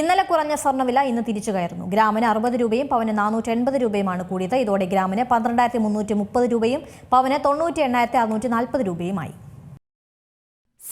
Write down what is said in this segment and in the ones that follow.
ഇന്നലെ കുറഞ്ഞ സ്വർണവില ഇന്ന് തിരിച്ചു കയറുന്നു. ഗ്രാമിന് അറുപത് രൂപയും പവന് നാനൂറ്റി എൺപത് രൂപയുമാണ് കൂടിയത്. ഇതോടെ ഗ്രാമിന് പന്ത്രണ്ടായിരത്തി മുന്നൂറ്റി മുപ്പത് രൂപയും പവന് തൊണ്ണൂറ്റി എണ്ണായിരത്തി അറുന്നൂറ്റി നാൽപ്പത് രൂപയുമായി.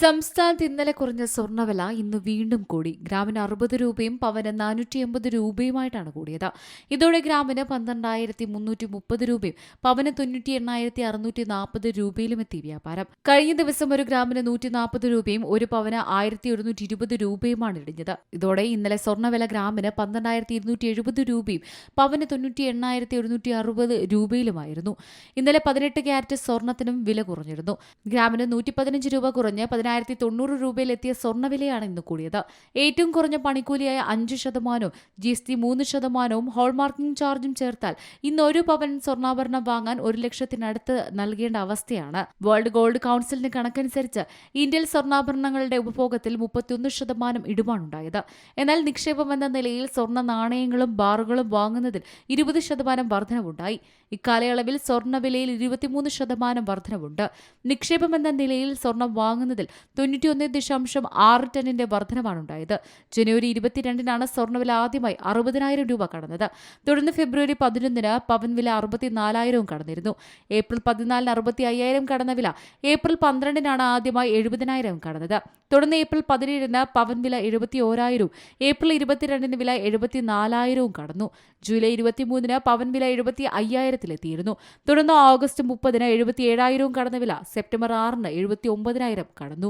സംസ്ഥാനത്ത് ഇന്നലെ കുറഞ്ഞ സ്വർണവില ഇന്ന് വീണ്ടും കൂടി. ഗ്രാമിന് അറുപത് രൂപയും പവന് നാനൂറ്റി എൺപത് രൂപയുമായിട്ടാണ് കൂടിയത്. ഇതോടെ ഗ്രാമിന് പന്ത്രണ്ടായിരത്തി മുന്നൂറ്റി മുപ്പത് രൂപയും പവന് തൊണ്ണൂറ്റി എണ്ണായിരത്തി അറുന്നൂറ്റി നാൽപ്പത് രൂപയിലും എത്തി വ്യാപാരം. കഴിഞ്ഞ ദിവസം ഒരു ഗ്രാമിന് നൂറ്റി നാൽപ്പത് രൂപയും ഒരു പവന് ആയിരത്തി ഒരുന്നൂറ്റി ഇരുപത് രൂപയുമാണ് ഇടിഞ്ഞത്. ഇതോടെ ഇന്നലെ സ്വർണവില ഗ്രാമിന് പന്ത്രണ്ടായിരത്തി ഇരുന്നൂറ്റി എഴുപത് രൂപയും പവന് തൊണ്ണൂറ്റി എണ്ണായിരത്തി ഒരുന്നൂറ്റി അറുപത് രൂപയിലുമായിരുന്നു. ഇന്നലെ പതിനെട്ട് ക്യാരറ്റ് സ്വർണത്തിനും വില കുറഞ്ഞിരുന്നു. ഗ്രാമിന് നൂറ്റി പതിനഞ്ച് രൂപ കുറഞ്ഞ് പതിനായിരത്തി തൊണ്ണൂറ് രൂപയിലെത്തിയ സ്വർണവിലയാണ് ഇന്ന് കൂടിയത്. ഏറ്റവും കുറഞ്ഞ പണിക്കൂലിയായ അഞ്ച് ശതമാനവും ജി എസ് ടി മൂന്ന് ശതമാനവും ഹോൾമാർക്കിംഗ് ചാർജും ചേർത്താൽ ഇന്ന് ഒരു പവൻ സ്വർണാഭരണം വാങ്ങാൻ ഒരു ലക്ഷത്തിനടുത്ത് നൽകേണ്ട അവസ്ഥയാണ്. വേൾഡ് ഗോൾഡ് കൗൺസിലിന്റെ കണക്കനുസരിച്ച് ഇന്ത്യയിൽ സ്വർണാഭരണങ്ങളുടെ ഉപഭോഗത്തിൽ മുപ്പത്തിയൊന്ന് ശതമാനം ഇടിവാണുണ്ടായത്. എന്നാൽ നിക്ഷേപം എന്ന നിലയിൽ സ്വർണ നാണയങ്ങളും ബാറുകളും വാങ്ങുന്നതിൽ ഇരുപത് ശതമാനം വർധനവുണ്ടായി. ഇക്കാലയളവിൽ സ്വർണവിലയിൽ ഇരുപത്തിമൂന്ന് ശതമാനം വർധനവുണ്ട്. നിക്ഷേപം എന്ന നിലയിൽ സ്വർണം വാങ്ങുന്നതിൽ തൊണ്ണൂറ്റിയൊന്ന് ദശാംശം ആറ് ടണ്ണിന്റെ വർധനമാണുണ്ടായത് ജനുവരി ഇരുപത്തിരണ്ടിനാണ് സ്വർണവില ആദ്യമായി അറുപതിനായിരം രൂപ കടന്നത്. തുടർന്ന് ഫെബ്രുവരി പതിനൊന്നിന് പവൻ വില അറുപത്തിനാലായിരവും കടന്നിരുന്നു. ഏപ്രിൽ പതിനാലിന് അറുപത്തി അയ്യായിരം കടന്ന വില ഏപ്രിൽ പന്ത്രണ്ടിനാണ് ആദ്യമായി എഴുപതിനായിരം കടന്നത്. തുടർന്ന് ഏപ്രിൽ പതിനേഴിന് പവൻ വില എഴുപത്തി ഓരായിരവും ഏപ്രിൽ ഇരുപത്തിരണ്ടിന് വില എഴുപത്തിനാലായിരവും കടന്നു. ജൂലൈ ഇരുപത്തിമൂന്നിന് പവൻ വില എഴുപത്തി അയ്യായിരത്തിലെത്തിയിരുന്നു തുടർന്ന് ഓഗസ്റ്റ് മുപ്പതിന് എഴുപത്തി ഏഴായിരവും കടന്ന വില സെപ്റ്റംബർ ആറിന് എഴുപത്തി ഒമ്പതിനായിരം കടന്നു.